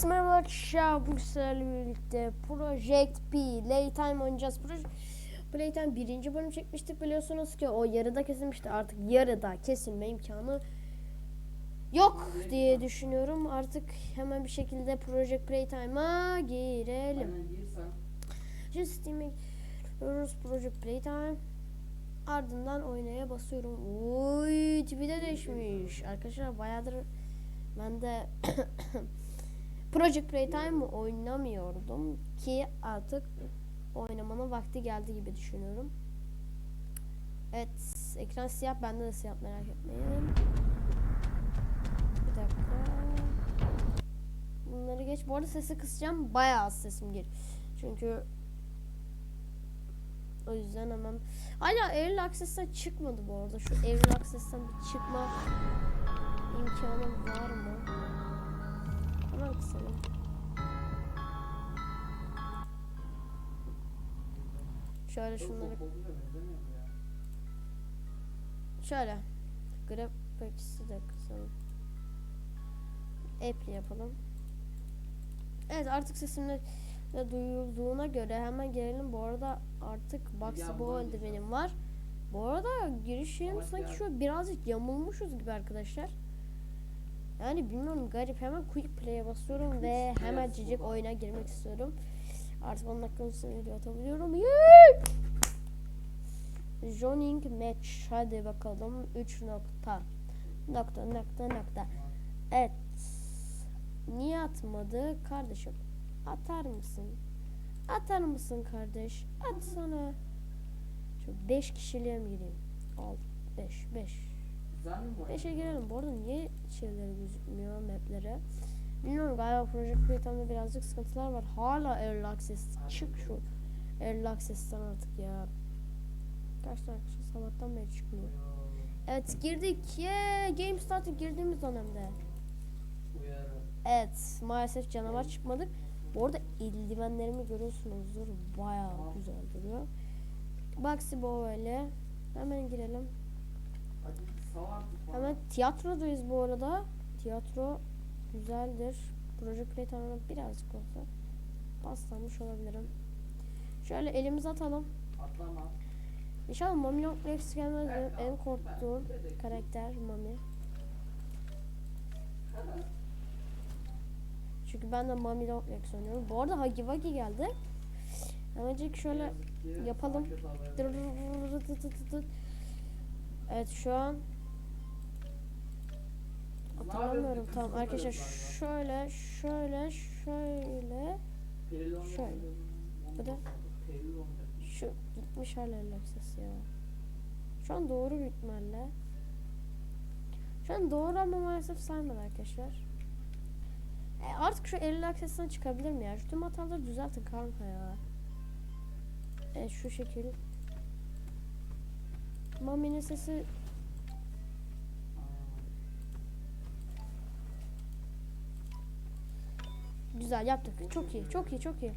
Herkese merhaba arkadaşlar. Bu sizlerle birlikte Project P Playtime oynayacağız. Playtime birinci bölüm çekmiştik biliyorsunuz ki o yarıda kesilmişti. Artık yarıda kesilme imkanı yok diye düşünüyorum. Artık hemen bir şekilde Project Playtime'a girelim. Şimdi Steam'e giriyoruz Project Playtime. Ardından oynaya basıyorum. Uy tipi de değişmiş. Arkadaşlar bayağıdır ben de Project Playtime oynamıyordum ki artık oynamanın vakti geldi gibi düşünüyorum. Evet ekran siyah bende de siyah merak etmeyin. Bir dakika. Bunları geç. Bu arada sesi kısacağım. Bayağı az sesim gir. Çünkü o yüzden hemen Hala Early Access'ten çıkmadı bu arada. Şu Early Access'ten bir çıkma imkanı var mı? Hemen kısalım. Şöyle şunları şöyle Graphics'i de kısalım. App'li yapalım. Evet artık sesimle de duyulduğuna göre hemen gelelim. Bu arada artık Boxy güzel. benim var. Bu arada girişim Ama sanki şu birazcık yamulmuşuz gibi arkadaşlar. Yani bilmiyorum garip hemen quick play'e basıyorum Quick ve play hemen cicik oyuna girmek istiyorum. Artık 10 dakika üstüne video atabiliyorum. Joining match. Hadi bakalım. 3 nokta. Nokta nokta nokta. Evet. Niye atmadı kardeşim? Atar mısın? Atar mısın kardeş? At sana. Şu 5 kişiliğe mi gireyim? Al 5 5. Güzel mi bu? 5'e girelim. Bu arada niye şeyleri gözükmüyor maplere? Bilmiyorum galiba Project Playtime'da birazcık sıkıntılar var. Hala Early Access. Çık şu Early Access'ten artık ya. Kaç tane arkadaşlar sabahtan beri çıkmıyor. Evet girdik. Yeah, Game Start'a girdiğimiz dönemde. Evet maalesef canavar çıkmadık. Bu arada eldivenlerimi görüyorsunuzdur. Tamam. güzel duruyor. Boxy böyle. Hemen girelim. Hadi. Hemen tiyatrodayız bu arada. Tiyatro güzeldir. Project Playtime'a birazcık olsa paslanmış olabilirim. Şöyle elimizi atalım. Atlama. İnşallah Mami Long Legs gelmez. Benim en korktuğum karakter Mami. Çünkü ben de Mami Long Legs oynuyorum. Bu arada Huggy Wuggy geldi. Hemencik şöyle yapalım. Evet şu an hatırlamıyorum tamam arkadaşlar şöyle şöyle şöyle Şöyle. Bu da- şu gitmiş hala Lexus ya. Şu an doğru büyük ihtimalle. Şu an doğru ama maalesef saymadı arkadaşlar. E artık şu 50 aksesinden çıkabilir mi ya? Şu tüm hataları düzeltin kanka ya. E şu şekil. Mami'nin sesi Güzel yaptık. Çok iyi, çok iyi, çok iyi.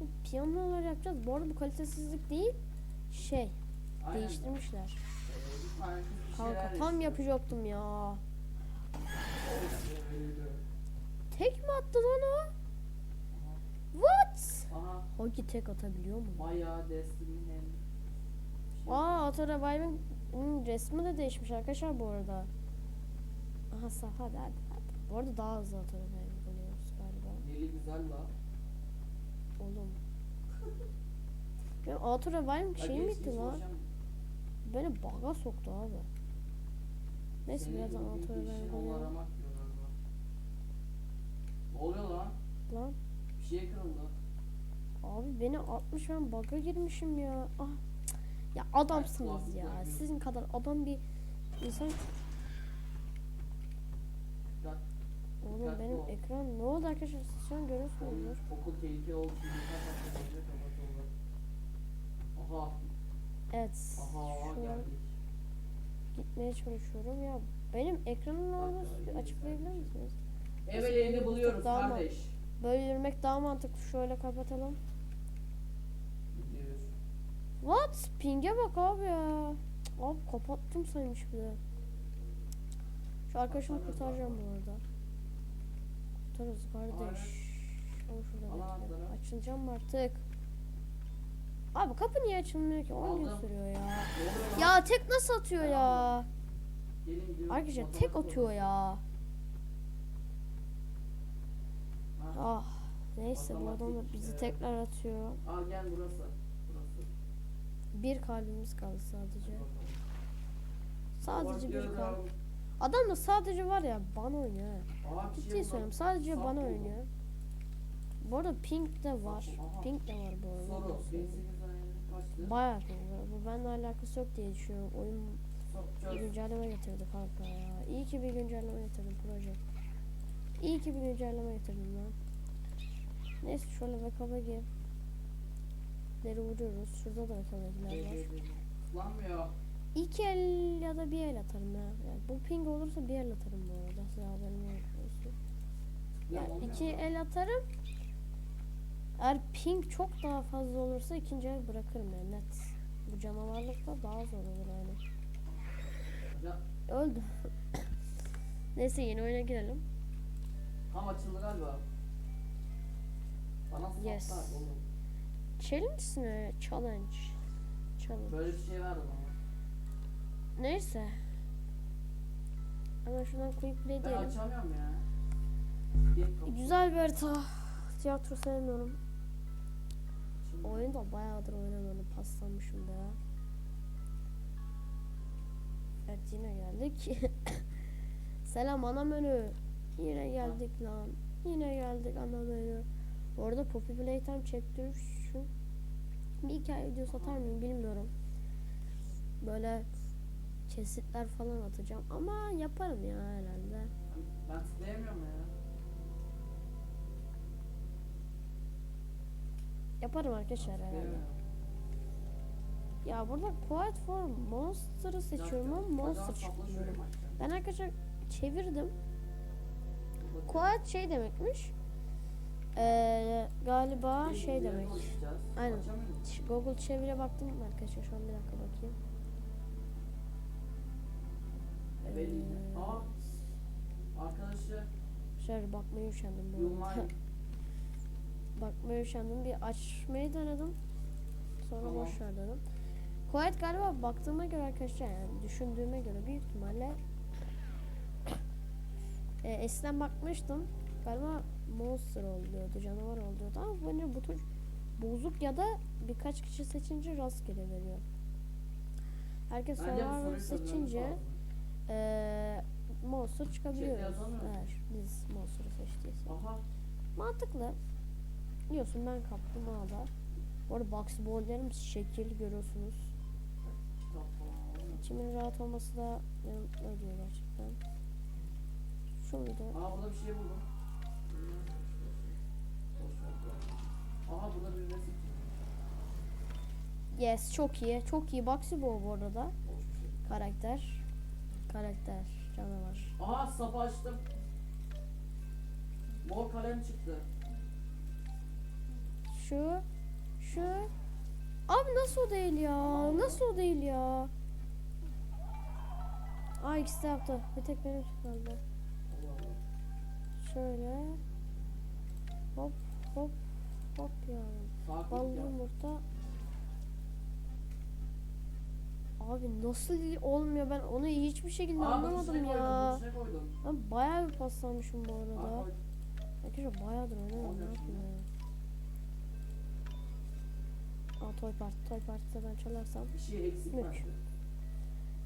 Bu Piyanolar yapacağız. Bu arada bu kalitesizlik değil. Şey, Aynen. değiştirmişler. Bir Kanka tam yapacaktım ya. Tek mi attı lan o? What? Aha Hangi tek atabiliyor mu? bayağı Destiny'nin Aa Auto Revive'in hmm, resmi de değişmiş arkadaşlar bu arada. Aha sağ hadi hadi hadi. Bu arada daha hızlı Auto Revive buluyoruz Neli güzel la. Oğlum. Benim Auto Revive'im Ya şey gerisi miydi hiç lan? Beni baga soktu abi. Neyse Senin birazdan diyor galiba. Ne oluyor lan? Lan. Bir şey kırıldı. Abi beni 60 ben bug'a girmişim ya. Ah. Ya adamsınız ya. Sizin kadar adam bir insan. Oğlum benim ekran ne oldu arkadaşlar siz şu an görüyorsunuzdur. Okul tehlikeli oldu. Aha. Evet. Aha Şu an gitmeye çalışıyorum ya. Benim ekranın ne bir açıklayabilir misiniz? Evelerini buluyoruz Daha kardeş. Böyle yürümek daha mantıklı. Şöyle kapatalım. Gidiyoruz. What? Ping'e bak abi ya. Abi kapattım saymış bir de. Şu arkadaşımı kurtaracağım bu arada. Atarız kardeş. Ama şurada Al bekle. Açılacağım artık? Abi kapı niye açılmıyor ki? 10 gün sürüyor ya. Ya tek nasıl atıyor ya? Arkadaşlar tek atıyor ya. Ah. Neyse bu adam da bizi tekrar atıyor. Al gel burası. Burası. Bir kalbimiz kaldı sadece. Sadece bir kalp. Adam da sadece var ya bana oynuyor. şey Ciddi yok lan. söylüyorum sadece buldum. oynuyor. Bu arada pink de var. Pink de var bu arada. Bayağı pink var. Bu benimle alakası yok diye düşünüyorum. Oyun bir güncelleme getirdi kanka ya. İyi ki bir güncelleme getirdim proje. İyi ki bir güncelleme getirdim lan. Neyse şöyle gir. Leri vuruyoruz. Şurada da backup'dakiler var. Lanmıyor. İki el ya da bir el atarım ya. Yani bu ping olursa bir el atarım bu arada. Size haberim olsun. Ya, Yani iki el atarım. Eğer ping çok daha fazla olursa ikinci el bırakırım yani net. Bu canavarlıkta daha zor olur yani. Ya, Öldüm. Neyse yeni oyuna girelim. tam açıldı galiba. Bana Yes. Challenge ne? Challenge. Challenge. Böyle bir şey verdim ama. Neyse. Hemen şuradan quick play Ben diyelim. açamıyorum ya. Kapı. Güzel bir harita. Tiyatro sevmiyorum. Oyunu da bayağıdır oynamadım. Paslanmışım da. Evet yine geldik. Selam ana menü. Yine geldik lan. Yine geldik ana menü. Bu arada Poppy Playtime çektirmişim. Bir hikaye videosu atar mıyım bilmiyorum. Böyle kesitler falan atacağım ama yaparım ya herhalde. Ben tıklayamıyorum ya. Yaparım arkadaşlar herhalde. Ya burada Quiet for Monster'ı seçiyorum ama Monster çıkmıyor. Ben arkadaşlar çevirdim. Quiet şey demekmiş. Ee, galiba şey demek. Aynen. Google çevire baktım arkadaşlar şu an bir dakika bakayım. Belli. Ee, Aa. Arkadaşı Şöyle bakmaya üşendim bu arada. bakmaya üşendim. Bir açmayı denedim. Sonra Tamam. boş ver dedim. Quiet galiba baktığıma göre arkadaşlar yani düşündüğüme göre büyük ihtimalle e, eskiden bakmıştım. Galiba monster oluyordu, canavar oluyordu ama bence bu tür bozuk ya da birkaç kişi seçince rastgele veriyor. Herkes bu Survivor seçince eee monster çıkabiliyoruz. Eğer biz monster'ı seçtiysek. Aha. Mantıklı. Diyorsun ben kaptım ağda. Bu arada box ball'lerim şekil görüyorsunuz. İçimin rahat olması da mutlu ediyor gerçekten. Şurada Aa burada bir şey buldum. Aha burada bir resim. yes çok iyi. Çok iyi Boxy Ball bu arada. Şey. Karakter. Karakter. Canavar. Aha sapı açtım. Mor kalem çıktı. Şu. Şu. Abi nasıl o değil ya? Nasıl o değil ya? Aa ikisi de yaptı. Bir tek benim Allah. Şöyle. Hop hop hop yani. Ballı yumurta. Abi nasıl olmuyor ben onu hiçbir şekilde Aa, anlamadım ya. koydum. Ben bayağı bir paslanmışım bu arada. Arkadaşlar bayağıdır oynamıyorum ne yapayım ya. Aa Toy Party, Toy Party'de ben çalarsam Bir şey eksik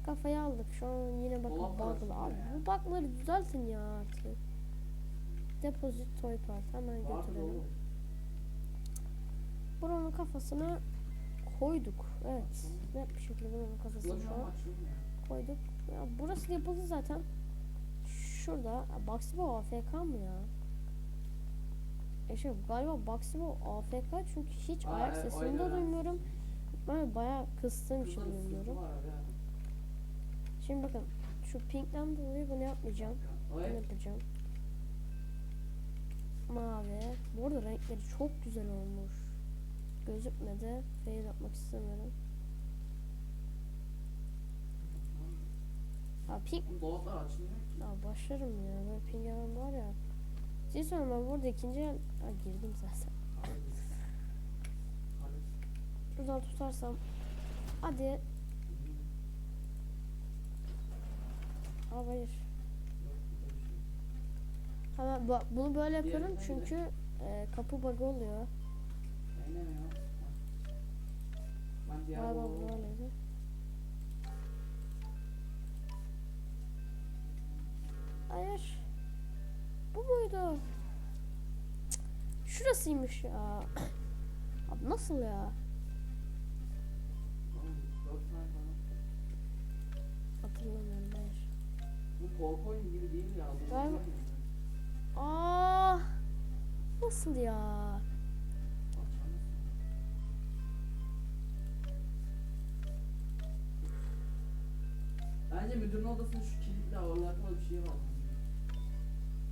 kafayı aldık. Şu an yine bakın bug'lı. Abi bu bug'ları düzeltin ya artık. Deposit Toy Party hemen götürelim. Buranın kafasına koyduk. Evet. Net bir şekilde buranın kafasına şu an koyduk. Ya burası yapıldı zaten. Şurada. Bow AFK mı ya? E şey galiba Bow AFK çünkü hiç Aa, ayak e, sesini de duymuyorum. Ben bayağı kıstığım için duymuyorum. Şimdi bakın şu pinkten dolayı bunu yapmayacağım. Bunu yapacağım. Mavi. Bu arada renkleri çok güzel olmuş. Gözükmedi. Fail yapmak istemiyorum. Açılmıyor ki. Ya başlarım ya. Böyle ping hemen var ya. Ciddi söylüyorum ben burada ikinci el... Ha, girdim zaten. Şuradan tutarsam. Hadi. Aa, hayır. Şey. Hemen bu- bunu böyle yapıyorum çünkü e, kapı bug oluyor. Ben böyleydi. Hayır. Bu muydu? Cık, Şurasıymış ya. Abi nasıl ya? Hatırlamıyorum hayır. Bu korku oyunu gibi değil ya. ya. Aa, nasıl ya? Müdürün odasında şu kilitle alakalı bir şey var.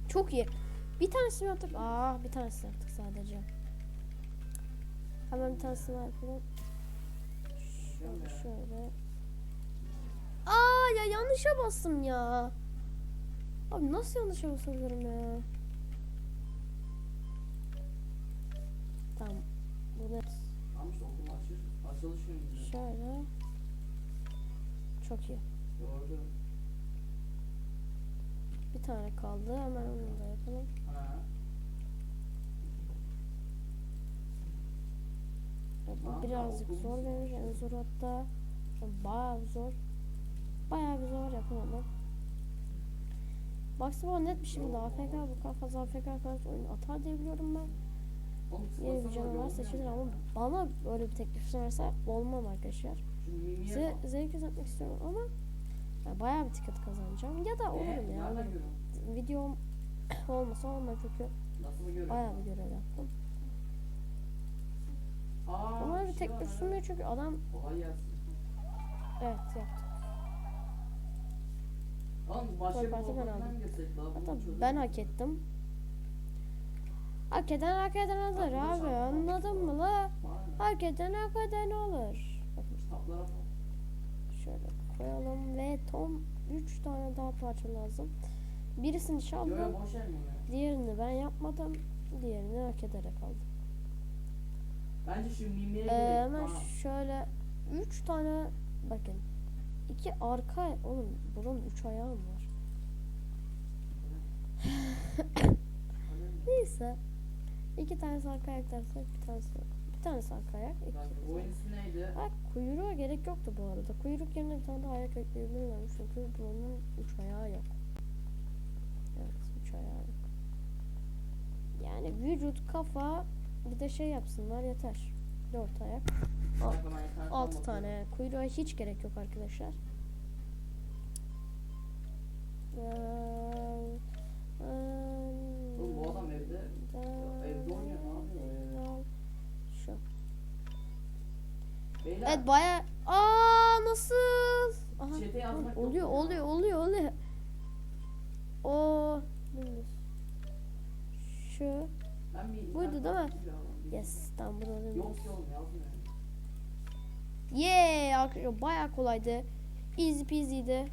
Çok iyi. Bir tanesini yaptık. Aa, bir tanesini yaptık sadece. Hemen bir tanesini yapalım. Şöyle şöyle. Aa ya yanlışa bastım ya. Abi nasıl yanlışa basabilirim ya? Tamam. Bu ne? Tamam işte okul. Açılış. Şöyle. Çok iyi. Bir tane kaldı. Hemen onu da yapalım. Ha. Bu birazcık zor için. En zor hatta. Bayağı zor. Bayağı bir zor yapamadım. Maksimum net bir şekilde AFK bu kadar fazla AFK karşı oyun atar diye biliyorum ben. Yeni bir canavar seçilir ama bana böyle bir teklif sunarsa olmam arkadaşlar. Size zevk izletmek istiyorum ama ya bayağı bir ticket kazanacağım. Ya da olurum ya. Nereden olurum. görüyorsun? Videom olmasa olmaz çünkü bayağı bir görev yaptım. Aa, Bana bir şey teklif var, sunmuyor çünkü adam evet yaptı. Oğlum başka Gol parti ben aldım. Hatta ben hak ettim. Hak eden hak eden alır abi anladın mı la? Hak eden hak eden olur. Bakın şöyle koyalım ve tam 3 tane daha parça lazım. Birisini çaldım. Diğerini ben yapmadım. Diğerini hak ederek aldım. Bence şu mimiye Ee, hemen Tamam. şöyle 3 tane bakın. iki arka oğlum bunun 3 ayağı mı var? Neyse. İki tane arka ayak dersek bir tanesi tanesi arka ayak. iki Bak, tanesi- Oyun ismi neydi? Ha, kuyruğa gerek yoktu bu arada. Kuyruk yerine bir tane daha ayak ekleyebilirlermiş çünkü bunun üç ayağı yok. Evet, üç ayağı yok. Yani vücut, kafa bir de şey yapsınlar yeter. Dört ayak. Altı tane. Kuyruğa hiç gerek yok arkadaşlar. Ee, Oğlum bu adam evde ya, evde oynuyor ne yapıyor ya? Şu. Beyler Evet baya Aa nasıl? Aha, yazmak oluyor, yok ya? oluyor, oluyor, oluyor. O. Şu. Buydu değil mi? Yes, tam burada dümdüz. Yok yazmıyor. Yeah, arkadaşlar bayağı kolaydı. Easy peasy'di.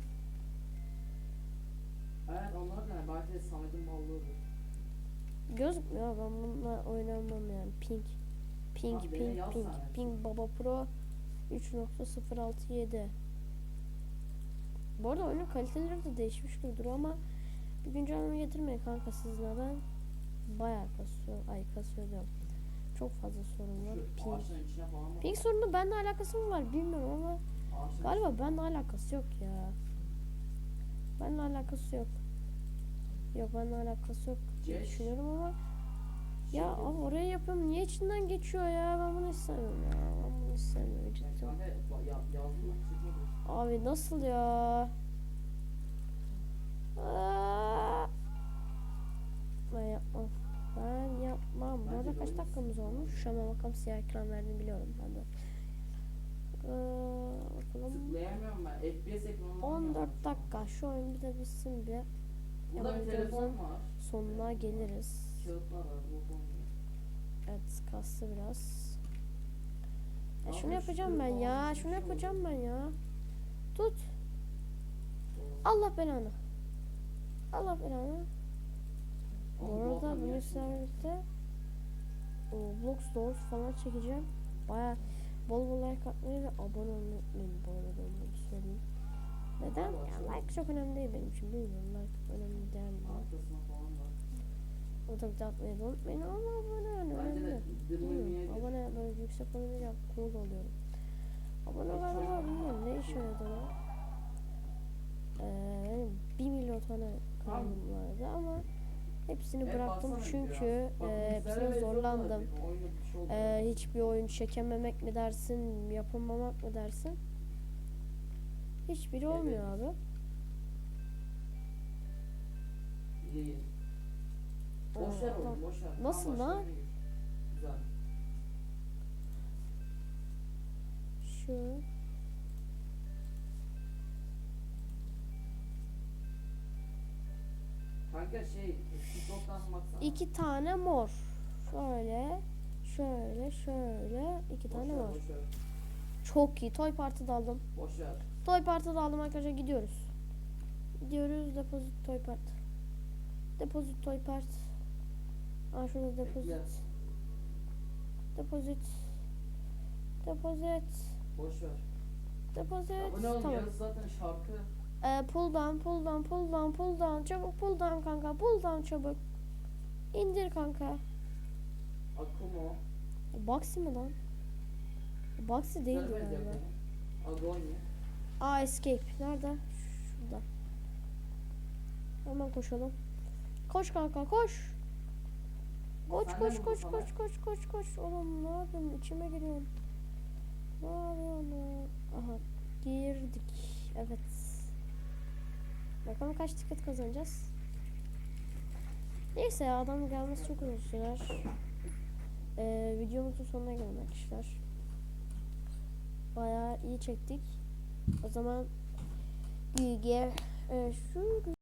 Evet onlara kadar belki de Samet'in ballığıdır. Gözükmüyor ben bununla oynamam yani. Pink. Pink, Abi pink, pink. sen. Pink Baba Pro 3.067. Bu arada oyunun kaliteleri de değişmiş gibi duruyor ama bir güncelleme getirmeyin kanka sizle ben bayağı kasıyor. Ay kasıyor diyorum. Çok fazla sorun var. Bak. Pink sorunu benimle alakası mı var bilmiyorum ama galiba benimle alakası yok ya. Benimle alakası yok. Yok benimle alakası yok diye düşünüyorum ama ya abi oraya yapıyorum niye içinden geçiyor ya ben bunu istemiyorum ya ben bunu istemiyorum cidden. Abi nasıl ya? Aa! Ben yapmam. Ben yapmam. Bu arada kaç dakikamız olmuş? Şu an bakalım siyah ekran verdiğini biliyorum ben de. Ee, bakalım. Tıklayamıyorum ben. FPS ekranı 14 dakika. Şu oyun bir de bitsin bir. Hemen bir telefon videomuzun var. sonuna geliriz. Evet kastı biraz. Ya Abi şunu şu yapacağım ben ya. Şunu yapacağım ben ya. Tut. Allah belanı. Allah belanı. Bu arada bu servisde Roblox Doors falan çekeceğim. Baya bol bol like atmayı ve abone olmayı unutmayın bu arada onu söyleyeyim. Neden? Ya like çok önemli değil benim için bilmiyorum like önemli değil mi? De atmayı da unutmayın ama abone yani önemli. bilmiyorum. Abone böyle yüksek olunca cool oluyorum. Abone galiba bilmiyorum ne işe yaradığını. Ee, benim 1 milyon tane kanalım vardı ama hepsini Hep bıraktım çünkü e, hepsine zorlandım. Ee, hiçbir oyun çekememek mi dersin, yapamamak mı dersin? Hiçbiri olmuyor abi. Boş ver oğlum boş ver. Nasıl Tamam, lan? Güzel. Şu. Kanka şey, TikTok'tan baksana. iki tane mor. Şöyle, şöyle, şöyle iki Boş tane ver, mor. Boş ver. Çok iyi. Toy Parti de aldım. Boş ver. Toy Parti de aldım arkadaşlar gidiyoruz. Gidiyoruz depozit Toy Parti. Depozit Toy Parti. Aa şurada depozit. Depozit. Depozit. Boş ver. Depozit. Ya bu ne oğlum Tamam. zaten şarkı. Ee, pull down, pull down, pull down, pull down. Çabuk pull down kanka. Pull down çabuk. İndir kanka. Akumo. O Boxy mi lan? O Boxy değil galiba. Agoni. Aa escape. Nerede? Şurada. Hemen koşalım. Koş kanka koş. Koş koş koş koş koş koş koş. Oğlum ne yapıyorsun? İçime giriyorsun. Ne yapıyorsun? ya? Aha girdik. Evet. Bakalım kaç ticket kazanacağız. Neyse adam gelmesi çok uzun sürer. Ee, videomuzun sonuna geldik arkadaşlar. Bayağı iyi çektik. O zaman Güge e, şu